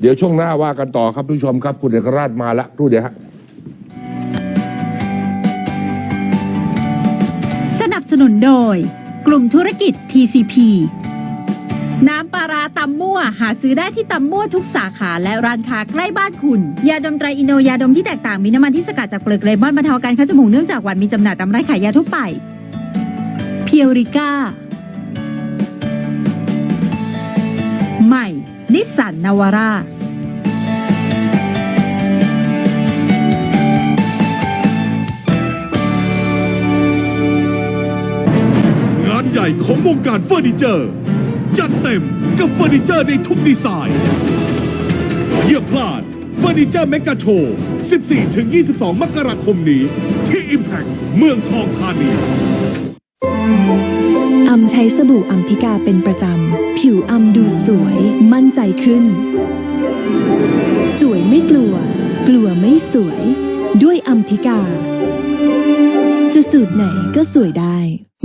เดี๋ยวช่วงหน้าว่ากันต่อครับผู้ชมครับ คุณเอกราชมาละรู่เดี๋ยวฮะสนับสนุนโดย กลุ่มธุรกิจ TCP น้ำปลาราตำมั่ว หาซื้อได้ที่ตำมั่วทุกสาขาและร้านค้าใกล้บ้านคุณ ยาดมไตรอินโนยาดมที่แตกต่างมีน้ำมันที่สกัดจากเปลือกเลมอนบรรเทาอาการคัดจมูกเนื่องจากหวัดมีจำหน่ายตามร้านขายยาทั่วไปเพียวริก้า นิสสันนาวาร่างานใหญ่ของวงการเฟอร์นิเจอร์ จัดเต็มกับเฟอร์นิเจอร์ในทุกดีไซน์อย่าพลาดเฟอร์นิเจอร์เมกาโชว์ 14-22 มกราคมนี้ ที่ Impact เมืองทองธานี อำใช้สบู่อัมพิกาเป็นประจำ ผิวอำดูสวย มั่นใจขึ้น สวยไม่กลัว กลัวไม่สวย ด้วยอัมพิกา จะสูตรไหนก็สวยได้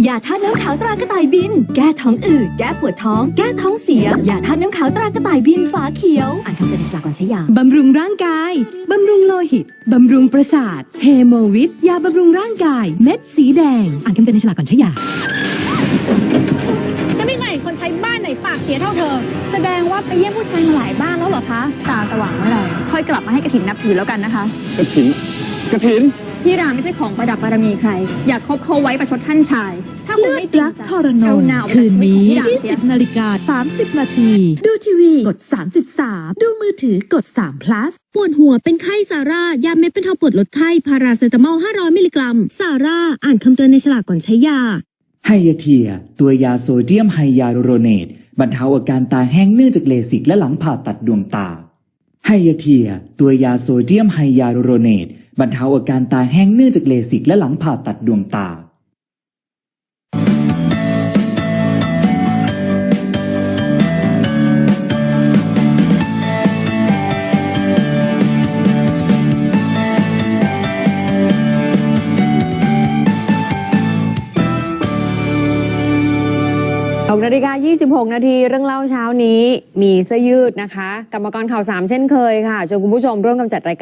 ยาธาตุน้ำขาวตรากระต่ายบิน แก้ท้องอืด แก้ปวดท้อง แก้ท้องเสียยาธาตุน้ำขาวตรากระต่ายบินฝาเขียว อ่านคำเตือนในฉลากก่อนใช้ยาบำรุงร่างกาย บำรุงโลหิต บำรุงประสาท เฮโมวิทยาบำรุงร่างกาย เม็ดสีแดง อ่านคำเตือนในฉลากก่อนใช้ยาฉันไม่เคยเห็นคนใช้บ้านไหนปากเสียเท่าเธอ แสดงว่าไปเยี่ยมผู้ชายมาหลายบ้านแล้วเหรอคะ ตาสว่างเมื่อไหร่ค่อยกลับมาให้กระถินนับถือแล้วกันนะคะ กระถินกระถิน พี่รามไม่ใช่ของประดับบารมีใคร อยากคบเขาไว้ประชดท่านชาย ถ้าคุณไม่จริงรักใจทรนกงรุณาออกจากคืนชีวิตของนี้พี่รามเสีย20นาฬิกา30 นาที ดูทีวีกด 33 ดูมือถือกด3 plus ปวดหัวเป็นไข้ซาร่า ยาเม็ดบรรเทาปวดลดไข้พาราเซตามอล 500 มิลลิกรัมซาร่า อ่านคำเตือนในฉลากก่อนใช้ยา ไฮยาเทีย ตัวยาโซเดียมไฮยาลูโรเนต บรรเทาอาการตาแห้งเนื่องจากเลสิกและหลังผ่าตัดดวงตาไฮยาเทีย ตัวยาโซเดียมไฮยาลูโรเนต บรรเทาอาการตาแห้งเนื่องจากเลสิกและหลังผ่าตัดดวงตา 6นาฬิกา 26 นาที เรื่องเล่าเช้านี้ มีเสื้อยืดนะคะ กรรมกรข่าวสามเช่นเคยค่ะชวนคุณผู้ชมร่วมกำจัดรายการ